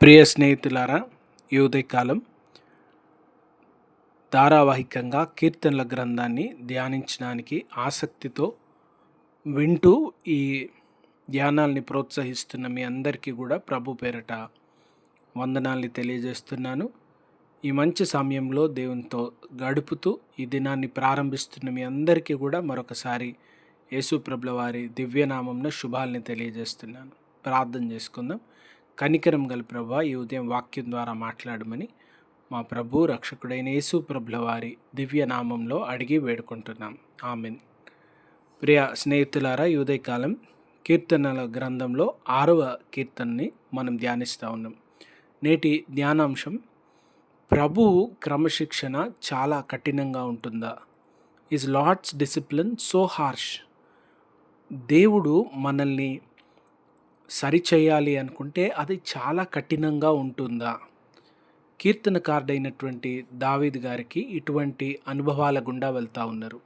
ప్రియ స్నేహితులారా ఈ ఉదయకాలం ధారావాహికంగా కీర్తనల గ్రంథాన్ని ధ్యానించడానికి ఆసక్తితో వింటూ ఈ ధ్యానాల్ని ప్రోత్సహిస్తున్న మీ అందరికీ కూడా ప్రభు పేరట వందనాల్ని తెలియజేస్తున్నాను. ఈ మంచి సమయంలో దేవునితో గడుపుతూ ఈ దినాన్ని ప్రారంభిస్తున్న మీ అందరికీ కూడా మరొకసారి యేసుప్రభుల వారి దివ్యనామంలో శుభాల్ని తెలియజేస్తున్నాను. ప్రార్థన చేసుకుందాం. కనికరం గల ప్రభా ఈ ఉదయం వాక్యం ద్వారా మాట్లాడమని మా ప్రభు రక్షకుడైన యేసు ప్రభుల వారి దివ్య నామంలో అడిగి వేడుకుంటున్నాం. ఆమెన్. ప్రియ స్నేహితులారా ఈ ఉదయకాలం కీర్తనల గ్రంథంలో ఆరవ కీర్తనని మనం ధ్యానిస్తూ ఉన్నాం. నేటి ధ్యానాంశం ప్రభు క్రమశిక్షణ చాలా కఠినంగా ఉంటుందా? Is Lord's discipline so harsh దేవుడు మనల్ని సరిచేయాలి అనుకుంటే అది చాలా కఠినంగా ఉంటుందా? కీర్తనకారుడైనటువంటి దావీద్ గారికి ఇటువంటి అనుభవాల గుండా వెళ్తూ ఉన్నారు.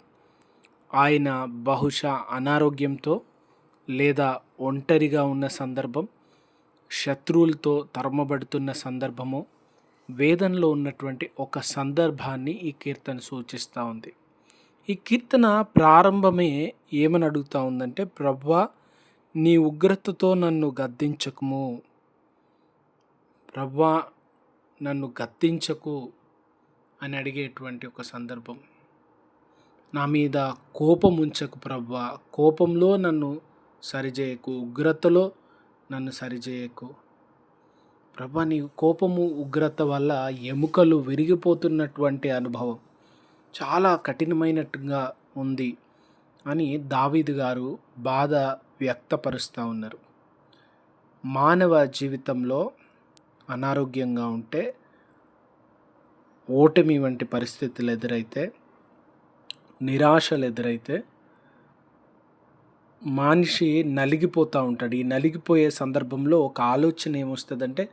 ఆయన బహుశా అనారోగ్యంతో లేదా ఒంటరిగా ఉన్న సందర్భం శత్రువులతో తరమబడుతున్న సందర్భము వేదనలో ఉన్నటువంటి ఒక సందర్భాన్ని ఈ కీర్తన సూచిస్తూ ఉంది. ఈ కీర్తన ప్రారంభమే ఏమని అడుగుతూ ఉందంటే ప్రభా నీ ఉగ్రతతో నన్ను గద్దించకుము. ప్రభా నన్ను గద్దించకు అని అడిగేటువంటి ఒక సందర్భం. నా మీద కోపం ఉంచకు ప్రవ్వా. కోపంలో నన్ను సరిచేయకు. ఉగ్రతలో నన్ను సరిచేయకు. ప్రభా నీ కోపము ఉగ్రత వల్ల ఎముకలు విరిగిపోతున్నటువంటి అనుభవం చాలా కఠినమైనట్టుగా ఉంది. అని దావీదు గారు బాధ వ్యక్తపరుస్తూ ఉన్నారు. మానవ జీవితంలో అనారోగ్యంగా ఉంటే ఓటమి వంటి పరిస్థితులు ఎదురైతే నిరాశలు ఎదురైతే మనిషి నలిగిపోతూ ఉంటాడు. ఈ నలిగిపోయే సందర్భంలో ఒక ఆలోచన ఏమొస్తుందంటే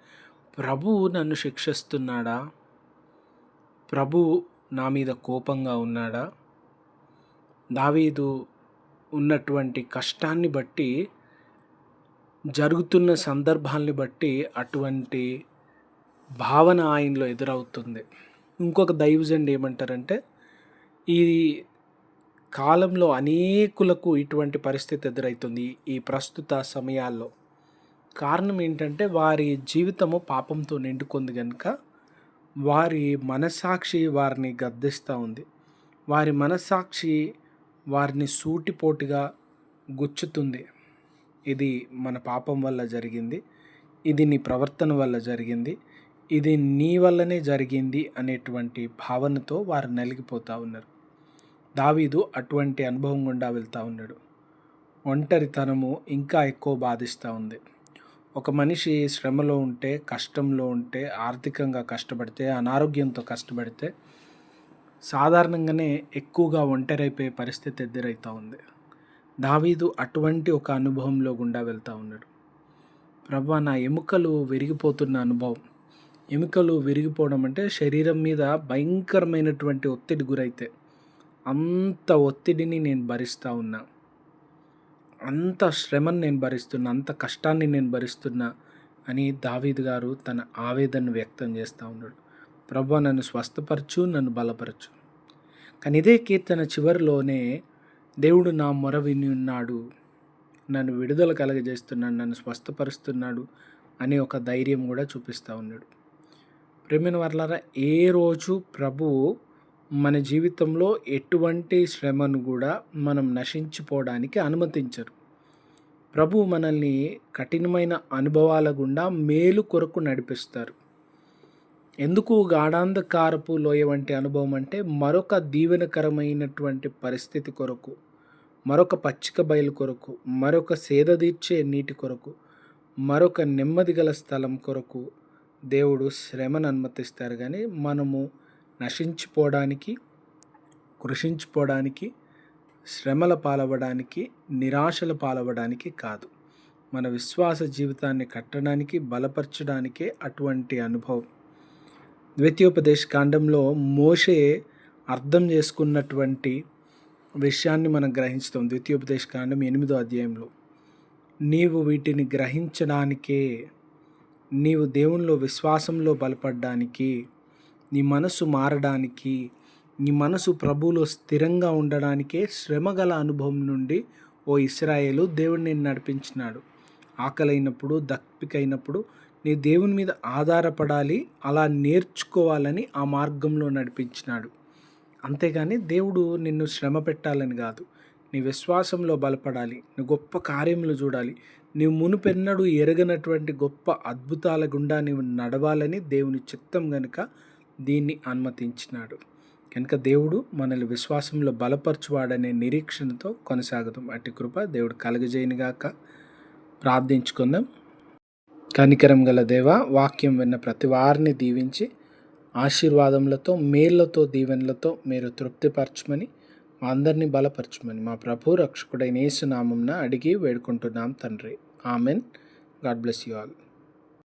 ప్రభువు నన్ను శిక్షిస్తున్నాడా? ప్రభు నా మీద కోపంగా ఉన్నాడా? దావీదు ఉన్నటువంటి కష్టాన్ని బట్టి జరుగుతున్న సందర్భాల్ని బట్టి అటువంటి భావన ఆయనలో ఎదురవుతుంది. ఇంకొక దైవజండి ఏమంటారంటే ఈ కాలంలో అనేకులకు ఇటువంటి పరిస్థితి ఎదురవుతుంది ఈ ప్రస్తుత సమయాల్లో. కారణం ఏంటంటే వారి జీవితము పాపంతో నిండుకుంది కనుక వారి మనసాక్షి వారిని గద్దిస్తూ ఉంది. వారి మనసాక్షి వారిని సూటిపోటుగా గుచ్చుతుంది. ఇది మన పాపం వల్ల జరిగింది. ఇది నీ ప్రవర్తన వల్ల జరిగింది. ఇది నీ వల్లనే జరిగింది అనేటువంటి భావనతో వారు నలిగిపోతూ ఉన్నారు. దావీదు అటువంటి అనుభవం గుండా వెళ్తూ ఉన్నాడు. ఒంటరితనము ఇంకా ఎక్కువ బాధిస్తూ ఉంది. ఒక మనిషి శ్రమలో ఉంటే కష్టంలో ఉంటే ఆర్థికంగా కష్టపడితే అనారోగ్యంతో కష్టపడితే సాధారణంగానే ఎక్కువగా ఒంటరైపోయే పరిస్థితి ఎదురవుతూ ఉంది. దావీదు అటువంటి ఒక అనుభవంలో గుండా వెళ్తూ ఉన్నాడు. ప్రభా నా ఎముకలు విరిగిపోతున్న అనుభవం. ఎముకలు విరిగిపోవడం అంటే శరీరం మీద భయంకరమైనటువంటి ఒత్తిడి గురైతే అంత ఒత్తిడిని నేను భరిస్తూ ఉన్నా. అంత శ్రమను నేను భరిస్తున్నా అంత కష్టాన్ని నేను భరిస్తున్నా అని దావీద్ గారు తన ఆవేదనను వ్యక్తం చేస్తూ ఉన్నాడు. ప్రభు నన్ను స్వస్థపరచు నన్ను బలపరచు. కానీ ఇదే కీర్తన చివరిలోనే దేవుడు నా మొర విని ఉన్నాడు. నన్ను విడుదల కలగజేస్తున్నాడు నన్ను స్వస్థపరుస్తున్నాడు అనే ఒక ధైర్యం కూడా చూపిస్తూ ఉన్నాడు. ప్రేమిన వర్లారా ఏ రోజు ప్రభువు మన జీవితంలో ఎటువంటి శ్రమను కూడా మనం నశించిపోవడానికి అనుమతించరు. ప్రభు మనల్ని కఠినమైన అనుభవాల గుండా మేలు కొరకు నడిపిస్తారు. ఎందుకు గాఢాంధకారపు లోయ వంటి అనుభవం అంటే మరొక దీవెనకరమైనటువంటి పరిస్థితి కొరకు మరొక పచ్చిక బయలు కొరకు మరొక సేదదీర్చే నీటి కొరకు మరొక నెమ్మది గల స్థలం కొరకు దేవుడు శ్రమను అనుమతిస్తారు. కానీ మనము నశించిపోవడానికి కృషించిపోవడానికి శ్రమల పాలవడానికి నిరాశల పాలవడానికి కాదు. మన విశ్వాస జీవితాన్ని కట్టడానికి బలపరచడానికే అటువంటి అనుభవం. ద్వితీయోపదేశ కాండంలో మోషే అర్థం చేసుకున్నటువంటి విషయాన్ని మనం గ్రహించుతాం. ద్వితీయోపదేశ కాండం ఎనిమిదో అధ్యాయంలో. నీవు వీటిని గ్రహించడానికే నీవు దేవునిలో విశ్వాసంలో బలపడడానికి నీ మనసు మారడానికి నీ మనసు ప్రభువులో స్థిరంగా ఉండడానికే శ్రమగల అనుభవం నుండి ఓ ఇస్రాయేలు దేవుడిని నడిపించినాడు. ఆకలైనప్పుడు దప్పికైనప్పుడు నీ దేవుని మీద ఆధారపడాలి అలా నేర్చుకోవాలని ఆ మార్గంలో నడిపించినాడు. అంతేగాని దేవుడు నిన్ను శ్రమ పెట్టాలని కాదు. నీ విశ్వాసంలో బలపడాలి నీ గొప్ప కార్యములు చూడాలి. నీవు మునుపెన్నడు ఎరగనటువంటి గొప్ప అద్భుతాల గుండా నీవు నడవాలని దేవుని చిత్తం గనుక దీన్ని అనుమతించినాడు. కనుక దేవుడు మనల్ని విశ్వాసంలో బలపరచువాడనే నిరీక్షణతో కొనసాగుతాం అట్టి కృప దేవుడు కలగజేయనిగాక. ప్రార్థించుకుందాం. కనికరం గల దేవ వాక్యం విన్న ప్రతి వారిని దీవించి ఆశీర్వాదములతో మేళ్ళతో దీవెనలతో మీరు తృప్తిపరచమని మా అందరినీ బలపరచమని మా ప్రభు రక్షకుడైన యేసునామంన అడిగి వేడుకుంటున్నాం తండ్రి. Amen. God bless you all.